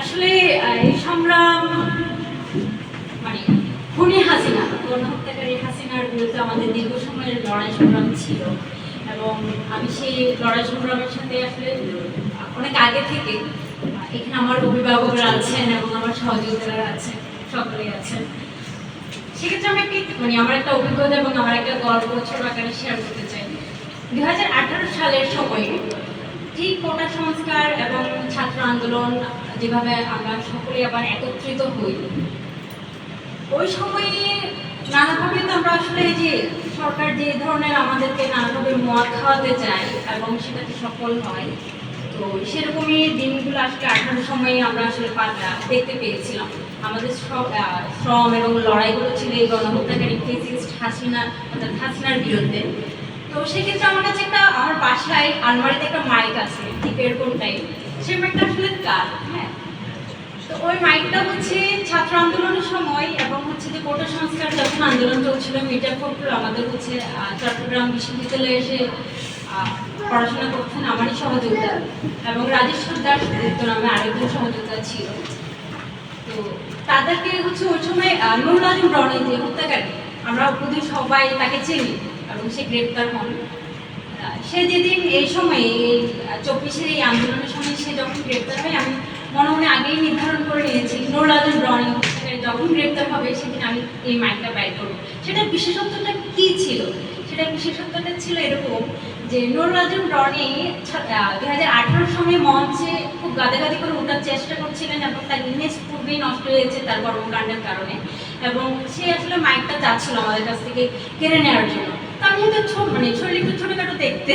আসলে এই সংগ্রাম মানে খুনি হাসিনা, গণহত্যাকারী হাসিনার বিরুদ্ধে আমাদের দীর্ঘ সময়ের লড়াই সংগ্রাম ছিল। এবং আমি সেই লড়াই সংগ্রামের সাথে আসলে অনেক আগে থেকে এখানে আমার অভিভাবকরা আছেন এবং আমার সহযোগিতারা আছেন, সকলেই আছেন। সেক্ষেত্রে মানে আমার একটা অভিজ্ঞতা এবং আমার একটা গল্প ছোট আকারে শেয়ার করতে চাই। দুই হাজার আঠারো সালের সময়ে ঠিক কোটা সংস্কার এবং ছাত্র আন্দোলন যেভাবে আমরা সকলে আবার একত্রিত হই, ওই সময়ে নানাভাবে তো আমরা আসলে যে সরকার যে ধরনের আমাদেরকে নানাভাবে মদ খাওয়াতে চায় এবং সেটাতে সফল হয়, তো সেরকমই দিনগুলো আসলে আঠারো সময়ে আমরা আসলে দেখতে পেয়েছিলাম। আমাদের শ্র- শ্রম এবং লড়াইগুলো ছিল এই গণহত্যাকারী ফেসিস্ট হাসিনা, অর্থাৎ হাসিনার বিরুদ্ধে। তো সেক্ষেত্রে আমার কাছে একটা, আমার বাসায় আলমারিতে একটা মাইক আছে, ঠিক এরকম টাইপ সেই মাইকটা আসলে কার? হ্যাঁ। তো ওই মাইকটা হচ্ছে ছাত্র আন্দোলনের সময় এবং হচ্ছে যে কোটা সংস্কার যখন আন্দোলন চলছিল, মির্জা ফখরুল আমাদের হচ্ছে চট্টগ্রাম বিশ্ববিদ্যালয়ে এসে পড়াশোনা করতেন, আমারই সহযোগিতা এবং রাজেশ্বর দাস গুপ্ত নামে আরেকজন সহযোগিতা ছিল। তো তাদেরকে হচ্ছে ওই সময় নুরুল আজম রনি যে হত্যাকারী, আমরা বুধি সবাই তাকে চিনি এবং সে গ্রেপ্তার হন। সে যেদিন এই সময়ে, এই চব্বিশের এই আন্দোলনের সময় সে যখন গ্রেপ্তার হয়, আমি মনে মনে আগেই নির্ধারণ করে নিয়েছি নুরুল আজম রনি হত্যাকারী যখন গ্রেপ্তার হবে, সেদিন আমি এই মাইকটা ব্যয় করব। সেটা বিশেষত্বটা কী ছিল? সেটা বিশেষত্বটা ছিল এরকম যে নুরুল আজম রনি দুই হাজার আঠারো সালে মঞ্চে খুব গাদাগাদি করে ওঠার চেষ্টা করছিলেন এবং তার ইমেজ খুবই নষ্ট হয়েছে তার কর্মকাণ্ডের কারণে। এবং সে আসলে মাইকটা চাচ্ছিল আমাদের কাছ থেকে কেড়ে নেওয়ার জন্য। তো আমি হয়তো ছোট মানে শরীর একটু ছোটোখাটো দেখতে,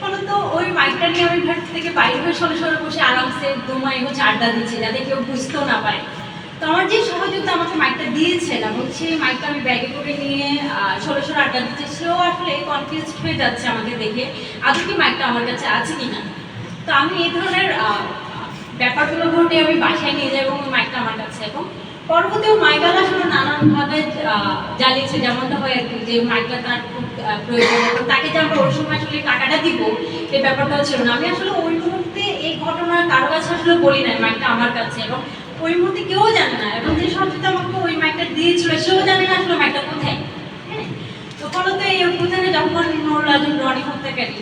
ফলত ওই মাইকটা নিয়ে আমি ঘর থেকে বাইরে হয়ে সরে সরে বসে আরামসে দুমাই হচ্ছে আড্ডা দিচ্ছি, যাতে কেউ বুঝতেও না পারে। তো আমার যে সহযোগিতা আমাকে মাইকটা দিয়েছেন এবং সেই মাইকটা আমি ব্যাগে করে নিয়ে সরে সরে আড্ডা দিচ্ছি, সেও আসলে কনফিউজ হয়ে যাচ্ছে আমাকে দেখে, আদৌ কি মাইকটা আমার কাছে আছে কি না তো আমি এই ধরনের ব্যাপারগুলো ঘটে আমি বাসায় নিয়ে যাই এবং মাইকটা আমার কাছে। এবং পরবর্তীও মাইকাল আসলে নানানভাবে জ্বালিয়েছে, যেমনটা হয় আর কি, যে মাইকটা তার খুব প্রয়োজন। তাকে যে আমরা ওই সময় আসলে টাকাটা দিব এই ব্যাপারটাও ছিল না। আমি আসলে ওই মুহূর্তে এই ঘটনা কারও কাছে আসলে বলি নাই মাইকটা আমার কাছে। এবং ওই মুহূর্তে কেউ জানে না। এবং যে সবচেয়ে আমাকে ওই মাইকটা দিয়েছিল, সেও জানে না আসলে মাইকটা কোথায়। হ্যাঁ? তো ফলত এই অভ্যুত্থানে যখন নুরুল আজম রনি হত্যাকারী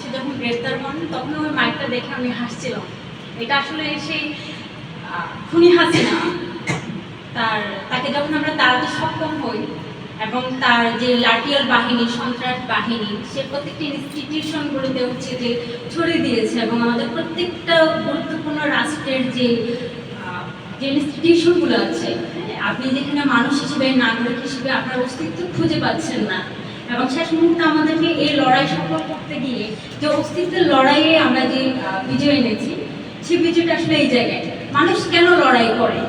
সে যখন গ্রেপ্তার হন, তখন ওই মাইকটা দেখে আমি হাসছিলাম। এটা আসলে সেই খুনি হাসিনা। তার, তাকে যখন আমরা তাড়াতে সক্ষম হই, এবং তার যে লাঠিয়াল বাহিনী, সন্ত্রাস বাহিনী, সে প্রত্যেকটি ইনস্টিটিউশনগুলোতে হচ্ছে যে ছড়িয়ে দিয়েছে, এবং আমাদের প্রত্যেকটা গুরুত্বপূর্ণ রাষ্ট্রের যে যে ইনস্টিটিউশনগুলো আছে, আপনি যেখানে মানুষ হিসেবে, নাগরিক হিসেবে আপনার অস্তিত্ব খুঁজে পাচ্ছেন না। এবং শেষ মুহূর্তে আমাদেরকে এই লড়াই সফল করতে গিয়ে যে অস্তিত্বের লড়াইয়ে আমরা যে বিজয় এনেছি সেই বিজয়টা আসলে এই জায়গায়। মানুষ কেন লড়াই করে?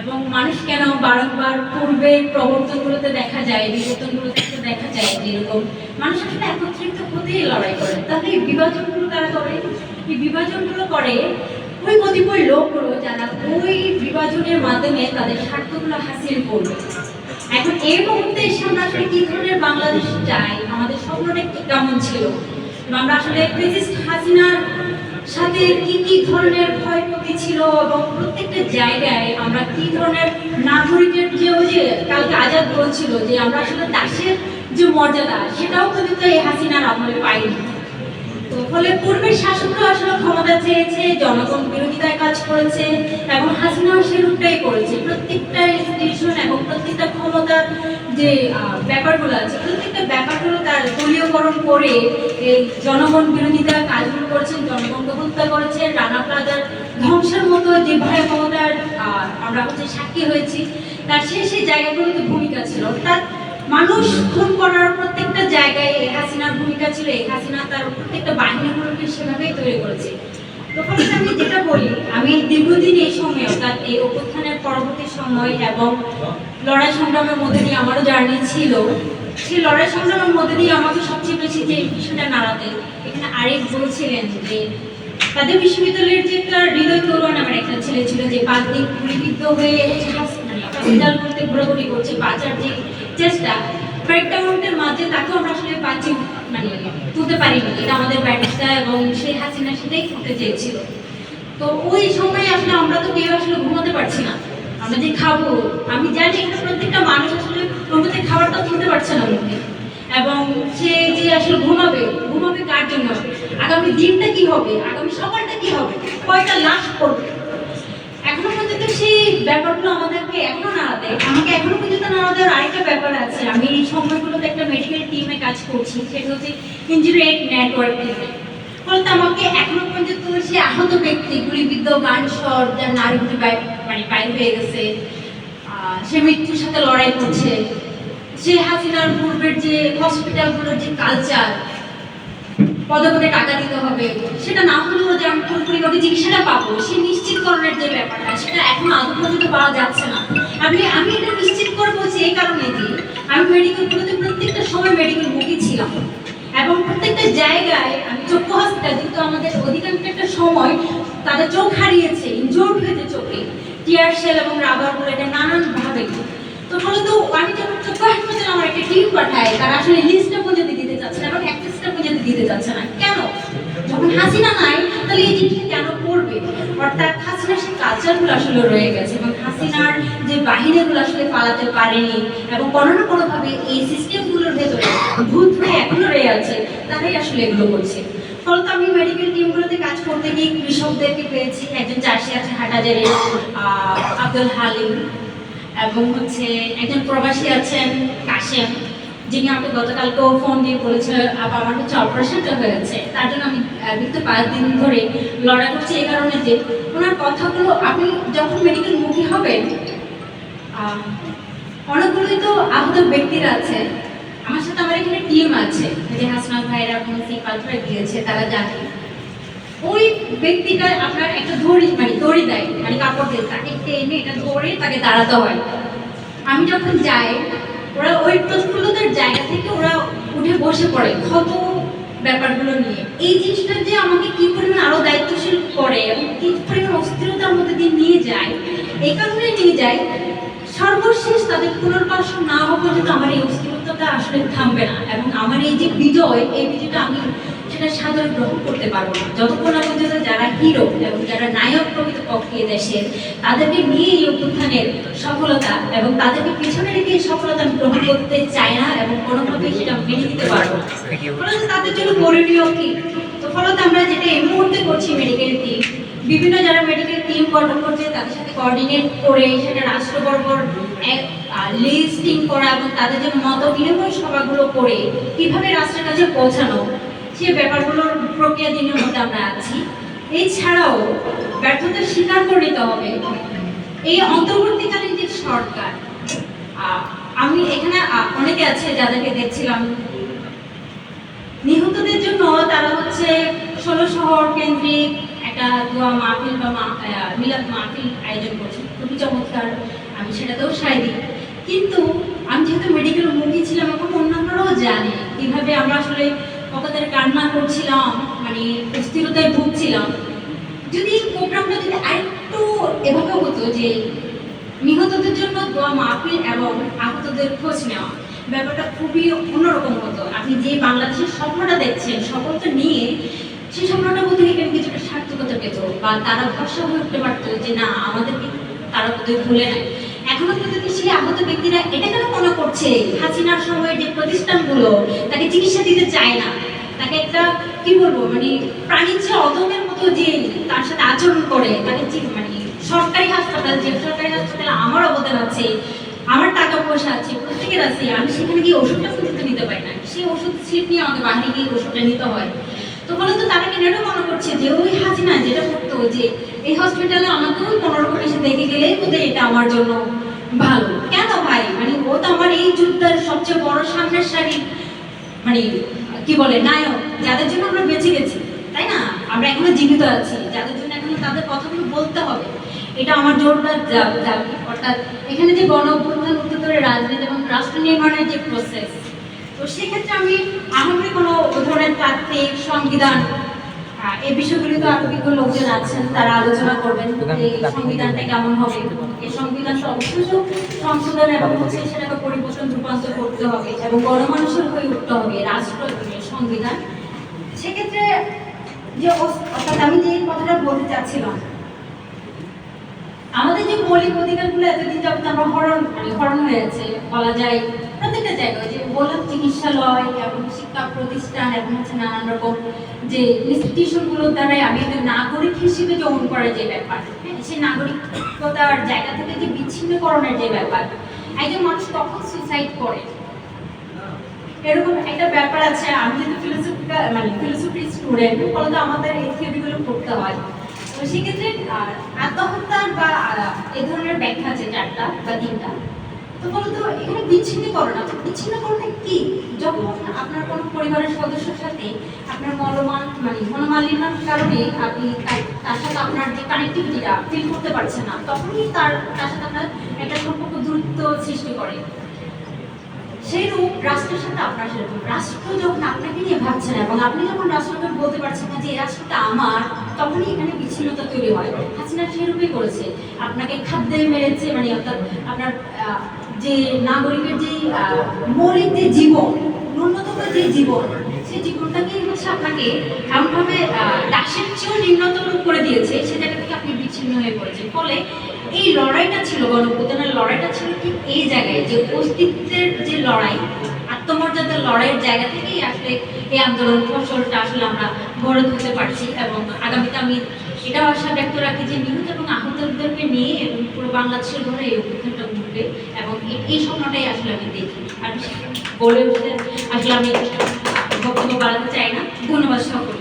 এবং মানুষ কেন বারংবার পূর্বের প্রবর্তনগুলোতে দেখা যায়, বিবর্তনগুলোতে দেখা যায় যে এরকম? মানুষ আসলে একত্রিত হতেই লড়াই করে। তাহলে বিভাজনগুলো তারা করে? এই বিভাজনগুলো করে ওই কতিপয় লোকগুলো যারা ওই বিভাজনের মাধ্যমে তাদের স্বার্থগুলো হাসিল করবে এখন এই মুহূর্তে এসে আমরা আসলে কি ধরনের বাংলাদেশ চাই? আমাদের স্বপ্নটা কি কেমন ছিল? আমরা আসলে প্রেসিডেন্ট হাসিনার সাথে কি কি ধরনের ক্ষয়ক্ষতি ছিল এবং প্রত্যেকটা জায়গায় আমরা কি ধরনের নাগরিকের যে ওই যে কালকে আজাদ বলছিল যে আমরা আসলে দাসের যে মর্যাদা, সেটাও কিন্তু এই হাসিনার আমলে পাইনি। ফলে পূর্বের শাসকরা আসলে ক্ষমতা চেয়েছে, জনগণ বিরোধিতায় কাজ করেছে এবং করেছে। প্রত্যেকটা ইনস্টিটিউশন এবং প্রত্যেকটা ক্ষমতার যে ব্যাপারগুলো আছে, প্রত্যেকটা ব্যাপারগুলো তার দলীয়করণ করে এই জনগণ বিরোধিতা কাজগুলো করেছেন, জনগণকে হত্যা করেছেন, রানা প্লাজার ধ্বংসের মতো যে ভয়াবহতার আমরা হচ্ছে সাক্ষী হয়েছি, তার সেই সেই জায়গাগুলোতে ভূমিকা ছিল। অর্থাৎ মানুষ খুন করার প্রত্যেকটা জায়গায় এই হাসিনার ভূমিকা ছিল, এই হাসিনা তার প্রত্যেকটা বাহিনীগুলোকে সেভাবেই তৈরি করেছে। তখন আমি যেটা বলি, আমি দীর্ঘদিন এই সময়, অর্থাৎ এই অভ্যুত্থানের পরবর্তী সময় এবং লড়াই সংগ্রামের মধ্যে দিয়ে আমারও জার্নি ছিল, সেই লড়াই সংগ্রামের মধ্যে দিয়ে আমাকে সবচেয়ে বেশি যে বিষয়টা নাড়াতে, এখানে আরেক বলছিলেন যে তাদের বিশ্ববিদ্যালয়ের যে একটা হৃদয় তরুণ আমার একটা ছেলে ছিল যে পাঁচ দিন গুলিবিদ্ধ হয়ে হসপিটাল করতে ঘোরাঘুরি করছে বাঁচার যে চেষ্টা ব্রেকডাউনের মাঝে তাকেও আমরা আসলে বাঁচি মানে তুলতে পারিনি। এটা আমাদের ব্যর্থতা এবং সেই হাসিনা সেটাই করতে চেয়েছিল। তো ওই সময় আসলে আমরা তো কেউ আসলে ঘুমাতে পারছি না। আমরা যে খাব, আমি জানি এখানে প্রত্যেকটা মানুষ আসলে ঘুমোতে খাবারটা তুলতে পারছে না মুখে এবং সে যে আসলে ঘুমাবে ঘুমাবে কার জন্য? আগামী দিনটা কি হবে? আগামী সকালটা কি হবে? কয়টা লাশ সেই ব্যাপারগুলো আমাদেরকে এখনও নাড়া দেয় আমাকে এখনও পর্যন্ত নাড়া দেওয়ার আরেকটা ব্যাপার আছে। আমি এই সময়গুলোতে একটা মেডিকেল টিমে কাজ করছি। সেটা হচ্ছে ইঞ্জুরি নেটওয়ার্ক ফলত আমাকে এখনও পর্যন্ত সেই আহত ব্যক্তি, গুলিবিদ্ধ গান স্বর যার নারীগুলি মানে বাইর হয়ে গেছে সে মৃত্যুর সাথে লড়াই করছে। সে হাসিনার পূর্বের যে হসপিটালগুলোর যে কালচার পদে পদে টাকা দিতে হবে। সেটা না হলেও যে আমি পুরোপুরিভাবে চিকিৎসাটা পাবো, সে নিশ্চিতকরণের যে ব্যাপারটা সেটা এখন আদৌ পর্যন্ত পাওয়া যাচ্ছে না। আমি আমি এটা নিশ্চিত করে বলছি এই কারণে যে আমি মেডিকেলগুলোতে প্রত্যেকটা সময় মেডিকেল মুখী ছিলাম। এবং প্রত্যেকটা জায়গায় আমি চক্ষু হসপিটাল কিন্তু আমাদের অধিকাংশ একটা সময় তাদের চোখ হারিয়েছে ইনজোর্ড হয়েছে চোখে। টিয়ার সেল এবং রাবার বুলেটে নানানভাবে। তো ফলত আমি যখন চক্ষু হাসপাতালে আমার একটা টিম পাঠাই তারা আসলে লিস্টটা পর্যন্ত দিতে চাচ্ছে না এবং অ্যাক্সেসটা পর্যন্ত দিতে চাচ্ছে না কেন যখন হাসিনা নাই, তাহলে এই জিনিসটা কেন করবে? অর্থাৎ হাসিনার সেই কালচারগুলো আসলে রয়ে গেছে এবং হাসিনার যে বাহিনীগুলো আসলে পালাতে পারেনি এবং কোনো না কোনোভাবে এই সিস্টেমগুলোর ভেতরে ভূত হয়ে এখনও রয়ে আছে, তারাই আসলে এগুলো করছে। ফলত আমি মেডিকেল টিমগুলোতে কাজ করতে গিয়ে কৃষকদেরকে পেয়েছি, একজন চাষি আছে হাটাজারে আব্দুল হালিম এবং হচ্ছে একজন প্রবাসী আছেন কাশেম। যিনি আমাকে গতকালকেও ফোন দিয়ে বলেছে আপা, আমার হচ্ছে অপারেশনটা হয়েছে। তার জন্য আমি বিগত পাঁচ দিন ধরে লড়াই করছি এই কারণে যে ওনার কথাগুলো আপনি যখন মেডিকেল মুখী হবেন অনেকগুলোই তো আহত ব্যক্তিরা আছে। আমার সাথে আমার এখানে টিম আছে, যে হাসনাত ভাইরা কোনো সেই পাত্রে গিয়েছে, তারা জানে। ওই ব্যক্তিটা আপনার একটা দড়ি মানে দড়ি দেয় মানে কাপড় দিয়ে তাকে টেনে এটা ধরে তাকে দাঁড়াতে হয়। আমি যখন যাই ওরা ওই প্রতিকূলতার জায়গা থেকে ওরা উঠে বসে পড়ে ক্ষত ব্যাপারগুলো নিয়ে। এই জিনিসটা যে আমাকে কি পরিমাণ আরও দায়িত্বশীল করে এবং কি পরিমাণ অস্থিরতার মধ্যে দিয়ে নিয়ে যায়, এই কারণে নিয়ে যায়। সর্বশেষ তাদের পুনর্বাস না হওয়া পর্যন্ত আমার এই অস্থিরতাটা আসলে থামবে না। এবং আমার এই যে বিজয়, এই বিজয়টা আমি সেটা সাধারণ গ্রহণ করতে পারব না। যতক্ষণ না পর্যন্ত যারা হিরো এবং যারা নায়ক প্রকৃত পক্ষে দেশের তাদেরকে নিয়ে এই অভ্যুত্থানের সফলতা এবং তাদেরকে পিছনে রেখে সফলতা গ্রহণ করতে চাই না এবং কোনোভাবেই সেটা মেনে নিতে পারব না। ফলত তাদের জন্য করণীয় কি? তো ফলত আমরা যেটা এই মুহূর্তে করছি মেডিকেল টিম বিভিন্ন যারা মেডিকেল টিম গঠন করছে তাদের সাথে কোঅর্ডিনেট করে সেটা রাষ্ট্র বর্বর এক লিস্টিং করা এবং তাদের যে মত বিনিময় সভাগুলো করে কীভাবে রাষ্ট্রের কাছে পৌঁছানো সে ব্যাপারগুলোর প্রক্রিয়া দিনের মধ্যে আমরা আছি। এছাড়াও ব্যর্থতার স্বীকার করে নিতে হবে। এই অন্তর্বর্তীকালীন যে সরকার আমি এখানে অনেকে আছে যাদেরকে দেখছিলাম। নিহতদের জন্য তারা হচ্ছে ষোলো শহর কেন্দ্রিক একটা দোয়া মাহফিল বা মিলাদ মাহফিল আয়োজন করছে। খুবই চমৎকার, আমি সেটাতেও সাই দিই। কিন্তু আমি যেহেতু মেডিকেল মুখী ছিলাম, এখন অন্যান্যরাও জানে কীভাবে আমরা আসলে পকাতের কান্না করছিলাম মানে অস্থিরতায় ভুগছিলাম। যদি প্রোগ্রামটা যদি আরেকটু এভাবে হতো যে নিহতদের জন্য দোয়া মাহফিল এবং আহতদের খোঁজ নেওয়া, ব্যাপারটা খুবই অন্যরকম হতো। আপনি যে বাংলাদেশের স্বপ্নটা দেখছেন, স্বপ্নটা নিয়ে সেই স্বপ্নটা মধ্যে এখানে কিছুটা সার্থকতা পেত বা তারা ভরসা হয়ে উঠতে পারতো যে না, আমাদেরকে তারা বোধহয় ভুলে নেয় এখনও পর্যন্ত সেই আহত ব্যক্তিরা এটা কেন মনে করছে? হাসিনার সময়ের যে প্রতিষ্ঠানগুলো, তাকে চিকিৎসা দিতে চায় না। তাকে একটা, কি বলব মানে প্রাণীর যে অদমের মতো যে তার সাথে আচরণ করে, তাকে মানে সরকারি হাসপাতাল, যে সরকারি হাসপাতালে আমার অবদান আছে, আমার টাকা পয়সা আছে, প্রত্যেকের আছে, আমি সেখানে গিয়ে ওষুধটা পর্যন্ত নিতে পারি না। সেই ওষুধ স্লিপ নিয়ে আমাকে বাইরে গিয়ে ওষুধটা নিতে হয়। তো ফলত তারা কেন মনে করছে যে, ওই হাসিনা যেটা করতো যে, এই হসপিটালে আমাকেও পনেরো করে এসে দেখে গেলেই বোধহয় এটা আমার জন্য ভালো। কেন ভাই? মানে ও তো আমার এই যুদ্ধের সবচেয়ে বড় সামনের সারি। মানে কি বলে, নায়ক, যাদের জন্য আমরা বেঁচে গেছি, তাই না? আমরা এখনও জীবিত আছি, যাদের জন্য এখনও তাদের কথাগুলো বলতে হবে। এটা আমার জোরদার দাবি অর্থাৎ এখানে যে গণ অভ্যুত্থান উত্তরে রাজনীতি এবং রাষ্ট্র নির্মাণের যে প্রসেস তো সেক্ষেত্রে আমি আমাদের কোনো ধরনের তাত্ত্বিক, সংবিধান এই বিষয়গুলি তো লোকজন আছেন তারা আলোচনা করবেন সংবিধানটা কেমন হবে। এই অবশ্যই সংশোধন এবং হচ্ছে সেটাকে পরিবর্তন রূপান্তর করতে হবে এবং গণমানুষের হয়ে উঠতে হবে রাষ্ট্র সংবিধান। সেক্ষেত্রে যে অর্থাৎ আমি যে কথাটা বলতে চাচ্ছিলাম আমাদের যে মৌলিক অধিকারগুলো এতদিন যাবত আমরা হরণ মানে হরণ হয়েছে বলা যায় প্রত্যেকটা জায়গায় যে বললাম চিকিৎসালয় এবং শিক্ষা প্রতিষ্ঠান এবং হচ্ছে নানান রকম যে ইনস্টিটিউশনগুলোর দ্বারাই আমি একজন নাগরিক হিসেবে গ্রহণ করার যে ব্যাপার হ্যাঁ, সেই নাগরিকতার জায়গা থেকে যে বিচ্ছিন্নকরণের যে ব্যাপার একজন মানুষ তখন সুসাইড করে? এরকম একটা ব্যাপার আছে। আমি যেহেতু ফিলোসফি মানে ফিলোসফি স্টুডেন্ট ফলে তো আমাদের এই থিওরিগুলো পড়তে হয়। তো সেক্ষেত্রে আত্মহত্যার বা এই ধরনের ব্যাখ্যা আছে চারটা বা তিনটা। তো বলতো এখানে বিচ্ছিন্নকরণ আছে বিচ্ছিন্নকরণটা কি? যখন আপনার কোনো পরিবারের সদস্যের সাথে আপনার মনোমান মানে মনোমালিন্যের কারণে আপনি তার সাথে আপনার যে কানেক্টিভিটিটা ফিল করতে পারছেন না, তখনই তার তার সাথে আপনার একটা সম্পর্ক দূরত্ব সৃষ্টি করে। সেই রূপ রাষ্ট্রের সাথে আপনার সেরকম রাষ্ট্র যখন আপনাকে নিয়ে ভাবছে না, এবং আপনি যখন রাষ্ট্রকে বলতে পারছেন না যে এই রাষ্ট্রটা আমার, তখনই এখানে বিচ্ছিন্নতা তৈরি হয়। হাসিনা সেরূপই করেছে। আপনাকে খাদ্যে মেরেছে মানে অর্থাৎ আপনার যে নাগরিকের যে মৌলিক যে জীবন, ন্যূনতম যে জীবন, সেই জীবনটাকে হচ্ছে আপনাকে এমনভাবে দাসের চেয়েও নিম্নতর করে দিয়েছে সে জায়গা থেকে আপনি বিচ্ছিন্ন হয়ে পড়েছেন। ফলে এই লড়াইটা ছিল গণপ্রদানের লড়াইটা ছিল ঠিক এই জায়গায় যে অস্তিত্বের যে লড়াই, আত্মমর্যাদার লড়াইয়ের জায়গা থেকেই আসলে এই আন্দোলন ফসলটা আসলে আমরা গড়ে তুলতে পারছি এবং আগামীতে আমি এটাও আশা ব্যক্ত রাখি যে নিহত এবং আহতদেরকে নিয়ে এবং পুরো বাংলাদেশের ঘরে এই অভ্যুত্থানটা ঘটবে এবং এই স্বপ্নটাই আসলে আমি দেখি। আর বলে উঠতে আসলে আমি বক্তব্য বাড়াতে চাই না। ধন্যবাদ সকলকে।